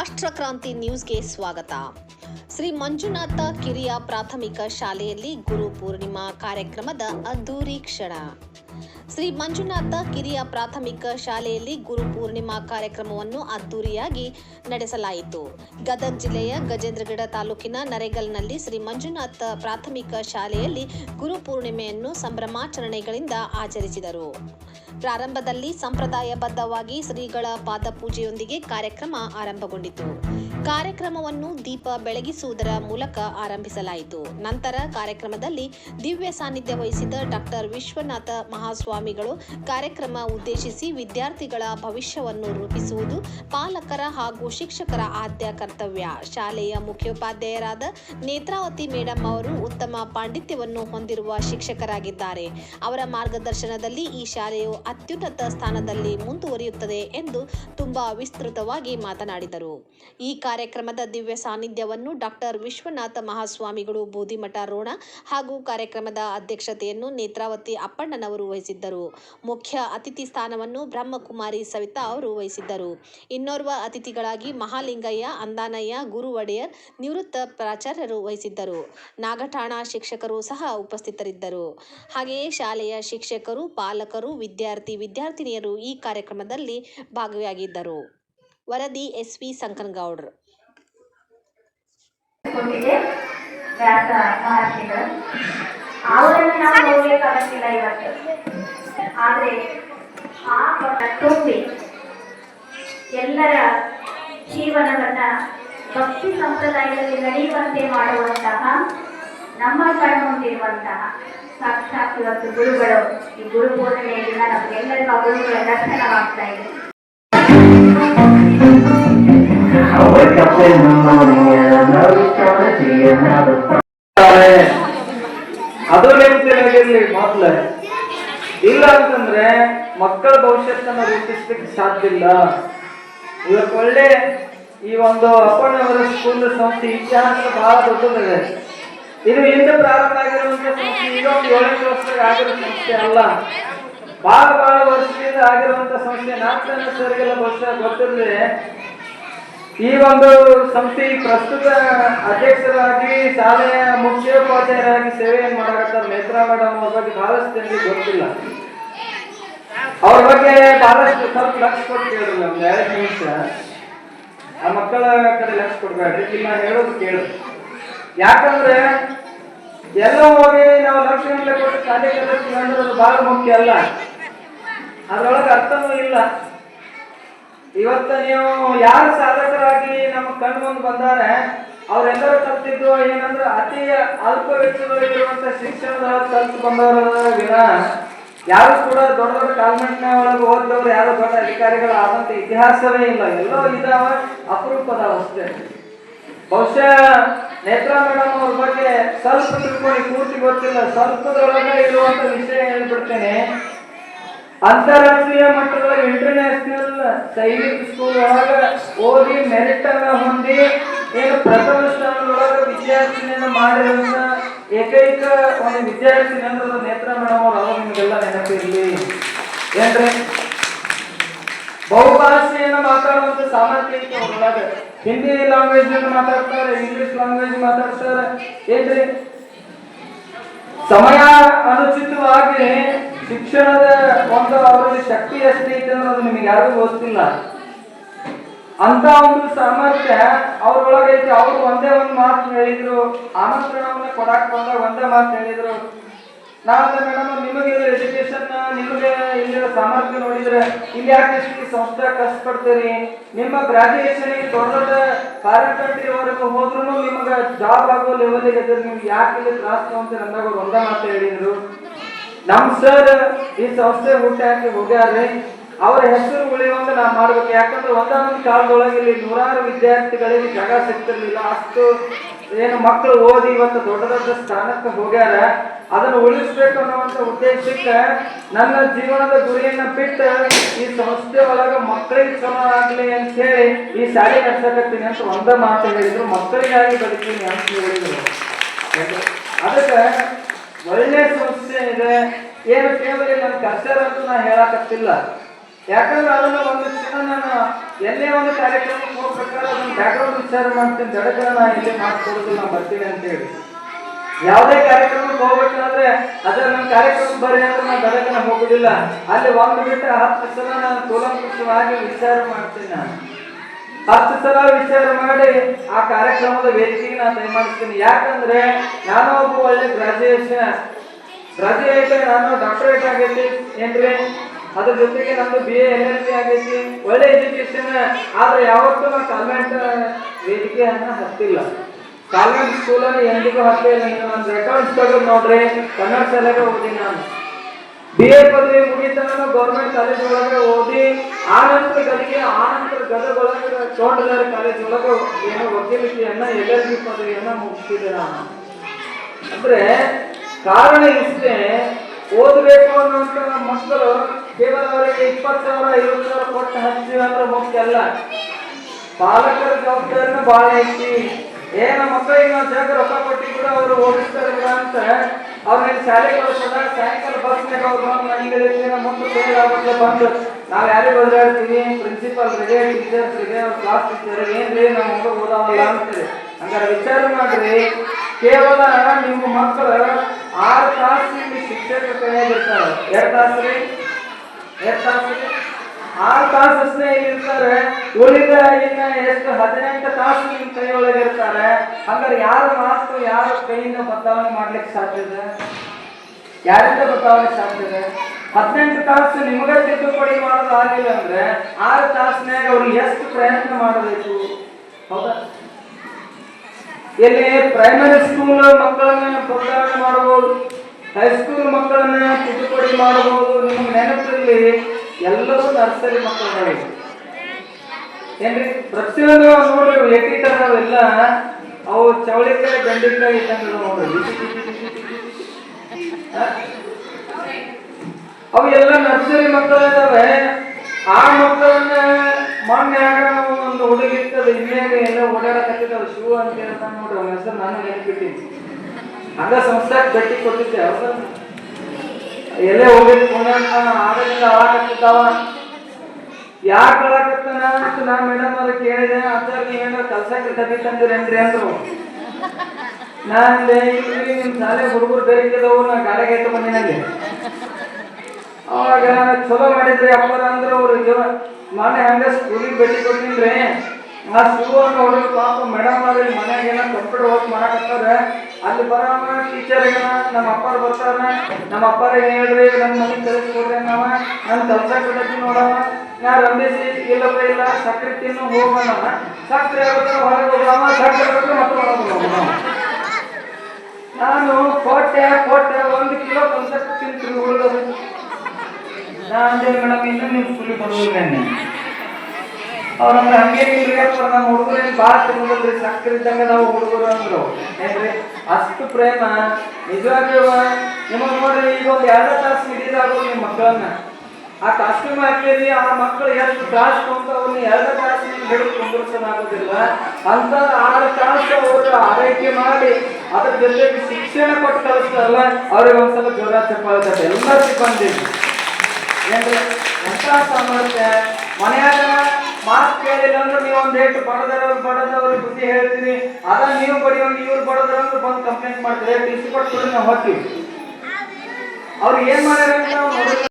ರಾಷ್ಟ್ರ ಕ್ರಾಂತಿ ನ್ಯೂಸ್ಗೆ ಸ್ವಾಗತ. ಶ್ರೀ ಮಂಜುನಾಥ ಕಿರಿಯ ಪ್ರಾಥಮಿಕ ಶಾಲೆಯಲ್ಲಿ ಗುರು ಪೂರ್ಣಿಮಾ ಕಾರ್ಯಕ್ರಮದ ಅದ್ದೂರಿ ಕ್ಷಣ ಶ್ರೀ ಮಂಜುನಾಥ ಕಿರಿಯ ಪ್ರಾಥಮಿಕ ಶಾಲೆಯಲ್ಲಿ ಗುರು ಪೂರ್ಣಿಮಾ ಕಾರ್ಯಕ್ರಮವನ್ನು ಅದ್ದೂರಿಯಾಗಿ ನಡೆಸಲಾಯಿತು. ಗದಗ ಜಿಲ್ಲೆಯ ಗಜೇಂದ್ರಗಡ ತಾಲೂಕಿನ ನರೇಗಲ್ನಲ್ಲಿ ಶ್ರೀ ಮಂಜುನಾಥ ಪ್ರಾಥಮಿಕ ಶಾಲೆಯಲ್ಲಿ ಗುರು ಪೂರ್ಣಿಮೆಯನ್ನು ಸಂಭ್ರಮಾಚರಣೆಗಳಿಂದ ಆಚರಿಸಿದರು. ಪ್ರಾರಂಭದಲ್ಲಿ ಸಂಪ್ರದಾಯಬದ್ಧವಾಗಿ ಶ್ರೀಗಳ ಪಾದಪೂಜೆಯೊಂದಿಗೆ ಕಾರ್ಯಕ್ರಮ ಆರಂಭಗೊಂಡಿತು. ಕಾರ್ಯಕ್ರಮವನ್ನು ದೀಪ ಬೆಳಗಿಸುವುದರ ಮೂಲಕ ಆರಂಭಿಸಲಾಯಿತು. ನಂತರ ಕಾರ್ಯಕ್ರಮದಲ್ಲಿ ದಿವ್ಯ ಸಾನ್ನಿಧ್ಯ ವಹಿಸಿದ ಡಾಕ್ಟರ್ ವಿಶ್ವನಾಥ ಮಹಾಸ್ವಾಮಿಗಳು ಕಾರ್ಯಕ್ರಮ ಉದ್ದೇಶಿಸಿ ವಿದ್ಯಾರ್ಥಿಗಳ ಭವಿಷ್ಯವನ್ನು ರೂಪಿಸುವುದು ಪಾಲಕರ ಹಾಗೂ ಶಿಕ್ಷಕರ ಆದ್ಯ ಕರ್ತವ್ಯ. ಶಾಲೆಯ ಮುಖ್ಯೋಪಾಧ್ಯಾಯರಾದ ನೇತ್ರಾವತಿ ಮೇಡಂ ಅವರು ಉತ್ತಮ ಪಾಂಡಿತ್ಯವನ್ನು ಹೊಂದಿರುವ ಶಿಕ್ಷಕರಾಗಿದ್ದಾರೆ. ಅವರ ಮಾರ್ಗದರ್ಶನದಲ್ಲಿ ಈ ಶಾಲೆಯು ಅತ್ಯುನ್ನತ ಸ್ಥಾನದಲ್ಲಿ ಮುಂದುವರಿಯುತ್ತದೆ ಎಂದು ತುಂಬಾ ವಿಸ್ತೃತವಾಗಿ ಮಾತನಾಡಿದರು. ಈ ಕಾರ್ಯಕ್ರಮದ ದಿವ್ಯ ಸಾನ್ನಿಧ್ಯವನ್ನು ಡಾಕ್ಟರ್ ವಿಶ್ವನಾಥ ಮಹಾಸ್ವಾಮಿಗಳು ಬೋಧಿಮಠ ರೋಣ ಹಾಗೂ ಕಾರ್ಯಕ್ರಮದ ಅಧ್ಯಕ್ಷತೆಯನ್ನು ನೇತ್ರಾವತಿ ಅಪ್ಪಣ್ಣನವರು ವಹಿಸಿದ್ದರು. ಮುಖ್ಯ ಅತಿಥಿ ಸ್ಥಾನವನ್ನು ಬ್ರಹ್ಮಕುಮಾರಿ ಸವಿತಾ ಅವರು ವಹಿಸಿದ್ದರು. ಇನ್ನೋರ್ವ ಅತಿಥಿಗಳಾಗಿ ಮಹಾಲಿಂಗಯ್ಯ, ಅಂದಾನಯ್ಯ ಗುರು ಒಡೆಯರ್ ನಿವೃತ್ತ ಪ್ರಾಚಾರ್ಯರು ವಹಿಸಿದ್ದರು. ನಾಗಠಾಣ ಶಿಕ್ಷಕರು ಸಹ ಉಪಸ್ಥಿತರಿದ್ದರು. ಹಾಗೆಯೇ ಶಾಲೆಯ ಶಿಕ್ಷಕರು, ಪಾಲಕರು, ವಿದ್ಯಾರ್ಥಿ, ವಿದ್ಯಾರ್ಥಿನಿಯರು ಈ ಕಾರ್ಯಕ್ರಮದಲ್ಲಿ ಭಾಗಿಯಾಗಿದ್ದರು. ವರದಿ ಸಂಕನಗೌಡ್ರು. ನಾವು ನೋಡ್ಲಿಕ್ಕಾಗತ್ತಿಲ್ಲ ಇವತ್ತು. ಆದ್ರೆ ಆ ತುಂಬಿ ಎಲ್ಲರ ಜೀವನವನ್ನ ಭಕ್ತಿ ಸಂಪ್ರದಾಯದಲ್ಲಿ ನಡೆಯುವಂತೆ ಮಾಡುವಂತಹ, ನಮ್ಮ ಕಣ್ಮುಂದಿರುವಂತಹ ಸಾಕ್ಷಾತ್ ಇವತ್ತು ಗುರುಗಳು, ಈ ಗುರು ಪೂರ್ಣಿಮೆಯ ದಿನ ನಮಗೆಲ್ಲರಿಗೂ ಗುರುಗಳ ದರ್ಶನವಾಗ್ತಾ ಇದೆ. I wake up in the morning and I know gonna be another ಇಲ್ಲ ಅಂತಂದ್ರೆ ಮಕ್ಕಳ ಭವಿಷ್ಯತನ ರೂಪಿಸ್ಲಿಕ್ಕೆ ಸಾಧ್ಯ ಇಲ್ಲ. ಇವತ್ತು ಒಳ್ಳೆ ಈ ಒಂದು ಅಪ್ಪಣ್ಣವರ ಸ್ಕೂಲ್ ಸಂಸ್ಥೆ ಇತಿಹಾಸ ಬಹಳ ದೊಡ್ಡದಿದೆ. ಇದು ಹಿಂದೆ ಪ್ರಾರಂಭ ಆಗಿರುವಂತ ಸಂಸ್ಥೆ, ಈಗ ಒಂದು ಏಳೆಂಟು ವರ್ಷದಾಗ ಆಗಿರೋ ಸಂಸ್ಥೆ ಅಲ್ಲ. ಬಹಳ ಬಹಳ ವರ್ಷದಿಂದ ಆಗಿರುವಂತ ಸಂಸ್ಥೆ. ನಾಲ್ಕನೇ ಸರ್ಗೆಲ್ಲ ವರ್ಷ ಗೊತ್ತಿರಲಿ ಈ ಒಂದು ಸಂಸ್ಥೆ ಪ್ರಸ್ತುತ ಅಧ್ಯಕ್ಷರಾಗಿ ಶಾಲೆಯ ಮುಖ್ಯೋಪಾಧ್ಯಾಯರಾಗಿ ಸೇವೆಯನ್ನು ಮಾಡಕತ್ತಾರ ನೇತ್ರಾ ಮೇಡಮ್ ಅವ್ರ ಬಗ್ಗೆ ಬಹಳಷ್ಟು ಜನರಿಗೆ ಗೊತ್ತಿಲ್ಲ. ಅವ್ರ ಬಗ್ಗೆ ಬಹಳಷ್ಟು ಸ್ವಲ್ಪ ಲಕ್ಷ ಕೊಟ್ಟು ಕೇಳ್ರಿ ನಮ್ಗೆ, ಎರಡು ನಿಮಿಷ. ಆ ಮಕ್ಕಳ ಕಡೆ ಲಕ್ಷ ಕೊಡ್ಬೇಡ್ರಿ, ಇಲ್ಲಿ ಹೇಳೋದು ಕೇಳು. ಯಾಕಂದ್ರೆ ಎಲ್ಲ ಹೋಗಿ ನಾವು ಲಕ್ಷ ಕೊಟ್ಟು ಅಂದ್ರೆ ಅದು ಬಹಳ ಮುಖ್ಯ ಅಲ್ಲ. ಅದ್ರೊಳಗೆ ಅರ್ಥನೂ ಇಲ್ಲ. ಇವತ್ತು ನೀವು ಯಾರು ಸಾಧಕರಾಗಿ ನಮ್ಮ ಕಣ್ಣು ಮುಂದೆ ಬಂದಾರೆ, ಅವರೆಲ್ಲರೂ ಕಲ್ತಿದ್ದು ಏನಂದ್ರೆ ಅತಿ ಅಲ್ಪ ವೆಚ್ಚದಲ್ಲಿರುವಂತ ಶಿಕ್ಷಣದ ಕಲ್ತು ಬಂದವರ ಯಾರು ಕೂಡ ದೊಡ್ಡ ದೊಡ್ಡ ಕಾನ್ವೆಂಟ್ನ ಒಳಗೆ ಓದಿದವರು ಯಾರು ದೊಡ್ಡ ಅಧಿಕಾರಿಗಳು ಆದಂತ ಇತಿಹಾಸವೇ ಇಲ್ಲ. ಎಲ್ಲೋ ಇದಾವ ಅಪರೂಪದ ಅಷ್ಟೇ. ಬಹುಶಃ ನೇತ್ರಾ ಮೇಡಮ್ ಅವ್ರ ಬಗ್ಗೆ ಸ್ವಲ್ಪ ತಿಳ್ಕೊಂಡು ಪೂರ್ತಿ ಗೊತ್ತಿಲ್ಲ. ಸ್ವಲ್ಪದೊಳಗೆ ಇರುವಂತ ವಿಷಯ ಹೇಳ್ಬಿಡ್ತೇನೆ. ಅಂತಾರಾಷ್ಟ್ರೀಯ ಮಟ್ಟದ ಇಂಟರ್ನ್ಯಾಷನಲ್ ಸೈನಿಕ್ ಸ್ಕೂಲ್ ಒಳಗ ಓದಿ ಮೆರಿಟ್ ಅನ್ನ ಹೊಂದಿ ಏನು ಪ್ರಥಮ ಸ್ಥಾನದೊಳಗ ವಿದ್ಯಾರ್ಥಿನಿಯನ್ನ ಮಾಡಿರೋದನ್ನ ಏಕೈಕ ಒಂದು ವಿದ್ಯಾರ್ಥಿ ಅನ್ನೋದು ನೇತ್ರ ಮೇಡಮ್ ಅವರು ಅವರು ನಿಮಗೆಲ್ಲ ನೆನಪಿರ್ಲಿ ಏನ್ರಿ? ಬಹುಭಾಷೆಯನ್ನ ಮಾತಾಡುವಂತ ಸಾಮರ್ಥ್ಯ ಐತಿ ಅವ್ರೊಳಗ ಹಿಂದಿ ಲ್ಯಾಂಗ್ವೇಜ್ ಮಾತಾಡ್ತಾರೆ ಇಂಗ್ಲಿಷ್ ಲ್ಯಾಂಗ್ವೇಜ್ ಮಾತಾಡ್ತಾರೆ. ಏನ್ರಿ? ಸಮಯ ಅನುಚಿತವಾಗಿ ಶಿಕ್ಷಣದ ಒಂದು ಅವರಲ್ಲಿ ಶಕ್ತಿ ಎಷ್ಟೈತೆ ಅನ್ನೋದು ನಿಮಗೆ ಯಾರಿಗೂ ಗೊತ್ತಿಲ್ಲ. ಅಂತ ಒಂದು ಸಾಮರ್ಥ್ಯ ಅವ್ರೊಳಗೆ ಐತೆ ಅವ್ರು ಒಂದೇ ಒಂದು ಮಾತು ಹೇಳಿದ್ರು. ಆಮಂತ್ರಣವನ್ನ ಕೊಡಾಕ್ ಬಂದಾಗ ಒಂದೇ ಮಾತು ಹೇಳಿದ್ರು. ನಾಳೆ ಮೇಡಮ್ ನಿಮಗೆ ಎಜುಕೇಶನ್ ನಿಮಗೆ ಇಲ್ಲಿರೋ ಸಾಮರ್ಥ್ಯ ನೋಡಿದ್ರೆ ಇಲ್ಲಿ ಯಾಕೆ ಸಂಸ್ಥೆ ಕಷ್ಟಪಡ್ತೀರಿ ನಿಮ್ಮ ಗ್ರಾಜುಯೇಷನ್ ದೊಡ್ಡ ದೊಡ್ಡ ಫಾರಿನ್ ಕಂಟ್ರಿವರೆಗೂ ಹೋದ್ರು ನಿಮಗೆ ಜಾಬ್ ಆಗೋ ಲೆವೆಲ್ಗೆ ನಿಮ್ಗೆ ಯಾಕೆ ಇಲ್ಲಿ ತ್ರಾಸ ಅಂದಾಗ ಒಂದೇ ಮಾತು ಹೇಳಿದ್ರು. ನಮ್ ಸರ್ ಈ ಸಂಸ್ಥೆ ಊಟ ಹಾಕಿ ಹೋಗ್ಯಾರ್ರಿ. ಅವರ ಹೆಸರು ಉಳಿಯುವಂತ ನಾ ಮಾಡ್ಬೇಕು. ಯಾಕಂದ್ರೆ ಒಂದಾನೊಂದು ಕಾಲದೊಳಗೆ ಇಲ್ಲಿ ನೂರಾರು ವಿದ್ಯಾರ್ಥಿಗಳಿಗೆ ಜಾಗ ಸಿಗ್ತಿರ್ಲಿಲ್ಲ. ಅಷ್ಟು ಏನು ಮಕ್ಕಳು ಓದಿ ಇವತ್ತು ದೊಡ್ಡ ದೊಡ್ಡ ಸ್ಥಾನಕ್ಕೆ ಹೋಗ್ಯಾರ. ಅದನ್ನು ಉಳಿಸ್ಬೇಕು ಅನ್ನುವಂತ ಉದ್ದೇಶಕ್ಕೆ ನನ್ನ ಜೀವನದ ಗುರಿಯನ್ನ ಬಿಟ್ಟು ಈ ಸಂಸ್ಥೆ ಒಳಗೆ ಮಕ್ಕಳಿಗೆ ಸಮ ಆಗಲಿ ಅಂತ ಹೇಳಿ ಈ ಶಾಲೆ ನಡೆಸಕತ್ತೀನಿ ಅಂತ ಒಂದ ಮಾತು ಹೇಳಿದ್ರು. ಮಕ್ಕಳಿಗಾಗಿ ಬದುಕೀನಿ ಅಂತ ಹೇಳಿದ್ರು. ಅದಕ್ಕೆ ಒಳ್ಳೆ ಸಂಸ್ಥೆ ಇದೆ. ಏನು ಕೇವಲ ನನ್ನ ಕರ್ಸರ ಅಂತ ನಾ ಹೇಳಕತ್ತಿಲ್ಲ. ಯಾಕಂದ್ರೆ ಅದನ್ನ ಒಂದು ಕ್ಷಣ ನಾನು ಎಲ್ಲೇ ಒಂದು ಕಾರ್ಯಕ್ರಮಕ್ಕೆ ಹೋಗ್ಬೇಕಾದ್ರೆ ಅದನ್ನ ವಿಚಾರ ಮಾಡ್ತೀನಿ. ಜಡಕನ ನಾ ಇಲ್ಲಿ ಮಾಡ್ಕೊಡೋದು ನಾ ಬರ್ತೀನಿ ಅಂತ ಹೇಳಿ. ಯಾವುದೇ ಕಾರ್ಯಕ್ರಮಕ್ಕೆ ಹೋಗ್ಬೇಕಾದ್ರೆ ಅದ್ರ ನನ್ನ ಕಾರ್ಯಕ್ರಮಕ್ಕೆ ಬರ್ರಿ ಅಂದ್ರೆ ನಾನು ಜಡಕನ ಹೋಗುದಿಲ್ಲ. ಅಲ್ಲಿ ಒಂದು ಬಿಟ್ಟು ಹತ್ತು ಸಲ ನಾನು ಕೂಲಂಕುಷವಾಗಿ ವಿಚಾರ ಮಾಡ್ತೀನಿ ನಾನು. ಹತ್ತು ಸಲ ವಿಚಾರ ಮಾಡಿ ಆ ಕಾರ್ಯಕ್ರಮದ ವೇದಿಕೆಗೆ ನಾನು ತೀರ್ಮಾನಿಸ್ತೀನಿ ಯಾಕಂದ್ರೆ ನಾನು ಒಬ್ಬ ಒಳ್ಳೆ ಗ್ರಾಜುಯೇಷನ್ ಗ್ರಾಜುಯೇಟ್ ನಾನು ಡಾಕ್ಟರೇಟ್ ಆಗೈತಿ ಏನ್ರಿ? ಅದ್ರ ಜೊತೆಗೆ ನಮ್ದು B A L L B ಆಗೈತಿ. ಒಳ್ಳೆ ಎಜುಕೇಶನ್ ಆದ್ರೆ ಯಾವತ್ತೂ ನಾನು ಕಾನ್ವೆಂಟ್ ವೇದಿಕೆಯನ್ನ ಹತ್ತಿಲ್ಲ. ಕಾನ್ವೆಂಟ್ ಸ್ಕೂಲಲ್ಲಿ ಎಂದಿಗೂ ಹತ್ತಿಲ್ಲ. ನಾನು ರೆಕಾರ್ಡ್ಸ್ ತೆಗೆದು ನೋಡ್ರಿ. ಕನ್ನಡ ಶಾಲೆಗೆ ಹೋಗ್ತೀನಿ ನಾನು. ಬಿ ಎ ಪದವಿ ಮುಗಿದ ಗೌರ್ಮೆಂಟ್ ಕಾಲೇಜ್ ಒಳಗೆ ಓದಿ, ಆನಂತರ ನಂತರ ಗದಿಗೆ ಆ ನಂತರ ಗದಗ ಒಳಗೆ ತೋಟದಾರಿ ಕಾಲೇಜ್ ಒಳಗೆ ಏನೋ ವಕೀಲಿಕೆಯನ್ನ ಎಲ್ ಎಲ್ ಬಿ ಪದವಿಯನ್ನ ಮುಗಿಸಿದೆ ನಾನು. ಅಂದ್ರೆ ಕಾರಣ ಇಷ್ಟೇ, ಓದಬೇಕು ಅನ್ನೋಂಥ ಮಕ್ಕಳು ಕೇವಲ ಅವರಿಗೆ ಇಪ್ಪತ್ತು ಸಾವಿರ, ಐವತ್ತು ಸಾವಿರ ಕೊಟ್ಟು ಹಚ್ಚಿವಿ ಅಂದ್ರೆ ಮುಖ್ಯ ಅಲ್ಲ. ಪಾಲಕರ ಜವಾಬ್ದಾರಿನ ಬಹಳ ಐತಿ ಏನ ಮಕ್ಕಳಿಗೆ ನಾವು ಜಾಗ ರೊಕ್ಕ ಕೊಟ್ಟಿ ಕೂಡ ಅವರು ಓದಿಸ್ತಾರೆ ಅಂತ ಅವ್ರನ್ನ ಶಾಲೆಗೆ ಕಳಿಸೋದಾಗ ಸಾಯಂಕಾಲ ಬಸ್ನಾಗ ಅವ್ರು ನಮ್ಮ ಮಕ್ಕಳು ಬೇರೆ ಆಗುತ್ತೆ ಬಂದು, ನಾವು ಯಾರಿಗೆ ಬದಲಾಡ್ತೀವಿ ಪ್ರಿನ್ಸಿಪಾಲ್ರಿಗೆ ಟೀಚರ್ಸ್ಗೆ ಅವ್ರ ಕ್ಲಾಸ್ ಟೀಚರ್ ಏನ್ರಿ ನಮ್ಮ ಮಗ ಓದಾವಲ್ಲ ಅಂತಾರೆ. ಹಂಗಾರೆ ವಿಚಾರ ಮಾಡ್ರಿ. ಕೇವಲ ನಿಮ್ಮ ಮಕ್ಕಳು ಆರು ತಾಸು ನಿಮ್ಮ ಶಿಕ್ಷಕ ಕೈಯಾಗಿರ್ತಾರೆ. ಎರಡು ತಾಸು ರೀ? ಎರಡು ತಾಸು ಆರು ತಾಸು ಅಷ್ಟೇ ಇರ್ತಾರೆ. ಉಳಿದ ಇನ್ನ ಎಷ್ಟು ಹದಿನೆಂಟು ತಾಸು ನಿಮ್ ಕೈಯೊಳಗೆ ಇರ್ತಾರೆ. ಹಂಗಾರೆ ಯಾರ ಮಾತು, ಯಾರ ಕೈಯಿಂದ ಬದಲಾವಣೆ ಮಾಡ್ಲಿಕ್ಕೆ ಸಾಧ್ಯ ಯಾರಿಂದ ಬದಲಾವಣೆ ಸಾಧ್ಯ ಇದೆ? ಹದಿನೆಂಟು ತಾಸು ನಿಮಗೆ ತಿದ್ದುಪಡಿ ಮಾಡೋದು ಆಗಿಲ್ಲ ಅಂದ್ರೆ ಆರು ತಾಸಿನಾಗ ಅವ್ರು ಎಷ್ಟು ಪ್ರಯತ್ನ ಮಾಡಬೇಕು? ಹೌದಾ? ಇಲ್ಲಿ ಪ್ರೈಮರಿ ಸ್ಕೂಲ್ ಮಕ್ಕಳನ್ನ ಬದಲಾವಣೆ ಮಾಡಬಹುದು. ಹೈಸ್ಕೂಲ್ ಮಕ್ಕಳನ್ನ ತಿದ್ದುಪಡಿ ಮಾಡಬಹುದು. ನಿಮ್ಮ ನೆನಪಿರಲಿ ಎಲ್ಲರೂ ನರ್ಸರಿ ಮಕ್ಕಳು ಏನ್ರಿ? ಪ್ರತಿಯೊಂದು ನೋಡ್ರಿ ಏಕೀಕರಣವೆಲ್ಲ ಅವು ಚವಳಿಕಾಯಿ ಬೆಂಡೆಕಾಯಿ ಇದ್ದಂಗೆ ನೋಡ್ರಿ? ಅವು ಎಲ್ಲ ನರ್ಸರಿ ಮಕ್ಕಳು ಇದಾವೆ. ಆ ಮಕ್ಕಳನ್ನ ಮೊನ್ನೆ ಆಗ ಒಂದು ಹುಡುಗಿ ಇರ್ತದೆ ಇನ್ನೇನು ಎಲ್ಲ ಓಡಾಡಕತ್ತಿದ್ದಾವೆ ಶಿವ ಅಂತ ಹೇಳ್ತಾನೆ ನೋಡ್ರಿ, ಅವನ ಹೆಸರು ನಾನು ನೆನಪಿಟ್ಟಿನಿ ಹಂಗ ಸಂಸ್ಥೆ ಭೇಟಿ ಕೊಟ್ಟಿದ್ದೆ ಹೌದಾ ಎಲ್ಲೇ ಹೋಗಿದ್ ಪುಣ್ಯ ಆಗಲಿಲ್ಲ ಹಾಳಾಕತ್ತಿದ್ದಾವ ಯಾಕೆ ಹಾಳಾಕತ್ತಾನ ಅಂತ ನಾ ಮೇಡಮ್ ಅವ್ರ ಕೇಳಿದೆ. ಅದ್ರ ನೀವೇನೋ ಕಲ್ಸಕ್ಕೆ ತಗಿ ತಂದಿರೇನ್ರಿ ಅಂದ್ರು. ನಾನು ಇಲ್ರಿ ನಿಮ್ ಶಾಲೆ ಹುಡುಗರು ಬೇರೆದವು ನಾ ಗಾಡಿಗೆ ಇಟ್ಟು ಬಂದಿನಲ್ಲಿ ಅವಾಗ ಚಲೋ ಮಾಡಿದ್ರಿ ಅಪ್ಪರ ಅಂದ್ರೆ ಅವ್ರು ಮೊನ್ನೆ ಹಂಗ ಸ್ಕೂಲಿಗೆ ಭೇಟಿ ಕೊಟ್ಟಿನ್ರಿ. ಆ ಶಿವ ನೋಡಿ ಪಾಪ ಮೇಡಮ್ ಅವ್ರ ಮನೆಗೆ ಕಂಪ್ಯೂಟರ್ ವರ್ಕ್ ಮಾಡಕತ್ತಾರ ಅಲ್ಲಿ ಬರೋಣ ಟೀಚರ್ ಏನ ನಮ್ಮ ಅಪ್ಪಾರ ಬರ್ತಾರ ನಮ್ಮ ಅಪ್ಪಾರ ಏನ್ ಹೇಳ್ರಿ ನನ್ನ ಮನೆ ಕಲಿಸ್ಕೊಡ್ರಿ ನಾವ ನನ್ ಕೆಲಸ ಕೊಡಕ್ಕೆ ನೋಡವ ನಾ ರಂಭಿಸಿ ಇಲ್ಲಪ್ಪ ಇಲ್ಲ ಸಕ್ಕರೆ ತಿನ್ನು ಹೋಗೋಣ ಸಕ್ಕರೆ ಆಗುತ್ತೆ, ಹೊರಗೆ ಹೋಗೋಣ ಸಕ್ಕರೆ ಆಗುತ್ತೆ ಮತ್ತೆ ಹೊರಗೆ ನಾನು ಕೋಟೆ ಕೋಟೆ ಒಂದು ಕಿಲೋ ಕಲ್ಸಕ್ಕೆ ತಿಂತೀನಿ ಉಳಿದ ನಾನು ಮೇಡಮ್, ಇನ್ನೂ ನೀವು ಸ್ಕೂಲಿಗೆ ಬರೋದಿಲ್ಲ. ಅವ್ರಂದ್ರೆ ಹಂಗೆ ಅಪ್ಪ ನಮ್ಮ ಹುಡುಗರು ಭಾಳ ಸಕ್ಕರೆ ಇದ್ದಂಗೆ ನಾವು ಹುಡುಗರು ಅಂದ್ರು. ಏನ್ರಿ? ಅಷ್ಟು ಪ್ರೇಮ ನಿಜವಾಗ್ಲೂ ನಿಮಗೆ ನೋಡ್ರಿ, ಈಗ ಒಂದು ಎರಡು ತಾಸು ಹಿಡಿದಾಗು ನಿಮ್ಮ ಮಕ್ಕಳನ್ನ. ಆ ಕಾಸ್ಟ್ಯೂಮ್ ಹಾಕಿರಿ ಆ ಮಕ್ಕಳು ಎಷ್ಟು ತ್ರಾಸ ಅಂತ ಅವ್ರನ್ನ ಎರಡು ತಾಸು ಹಿಡಿದು ಕುಂದಿರ್ಸೋದಾಗೋದಿಲ್ಲ ಅಂತ ಆರು ತಾಸು ಅವರು ಆರೈಕೆ ಮಾಡಿ ಅದ್ರ ಜೊತೆಗೆ ಶಿಕ್ಷಣ ಕೊಟ್ಟು ಕಳಿಸ್ತಾರಲ್ಲ, ಅವ್ರಿಗೆ ಒಂದ್ಸಲ ಜ್ವರ, ಚಪ್ಪಾಳೆ, ಎಲ್ಲ ಸಿಬ್ಬಂದಿ. ಏನ್ರಿ? ಎಂತ ಸಾಮರ್ಥ್ಯ ಮನೆಯಾಗ ಮಾತು ಕೇಳಿಲ್ಲ ಅಂದ್ರೆ ನೀವು ಒಂದ್ ರೇಟ್ ಬಡದವ್ರು ಬಡದವ್ರು ಬುದ್ಧಿ ಹೇಳ್ತೀನಿ ಅದ ನೀವು ಬಡಿಯೋ ಇವ್ರು ಅಂದ್ರೆ ಬಂದು ಕಂಪ್ಲೇಂಟ್ ಮಾಡ್ತಾರೆ ಟಿ ಸಿ ಕೊಟ್ಟು ನಾವು ಹೋಗ್ತೀವಿ ಅವ್ರು ಏನ್ ಮಾಡ್ಯಾರ ಅಂತ.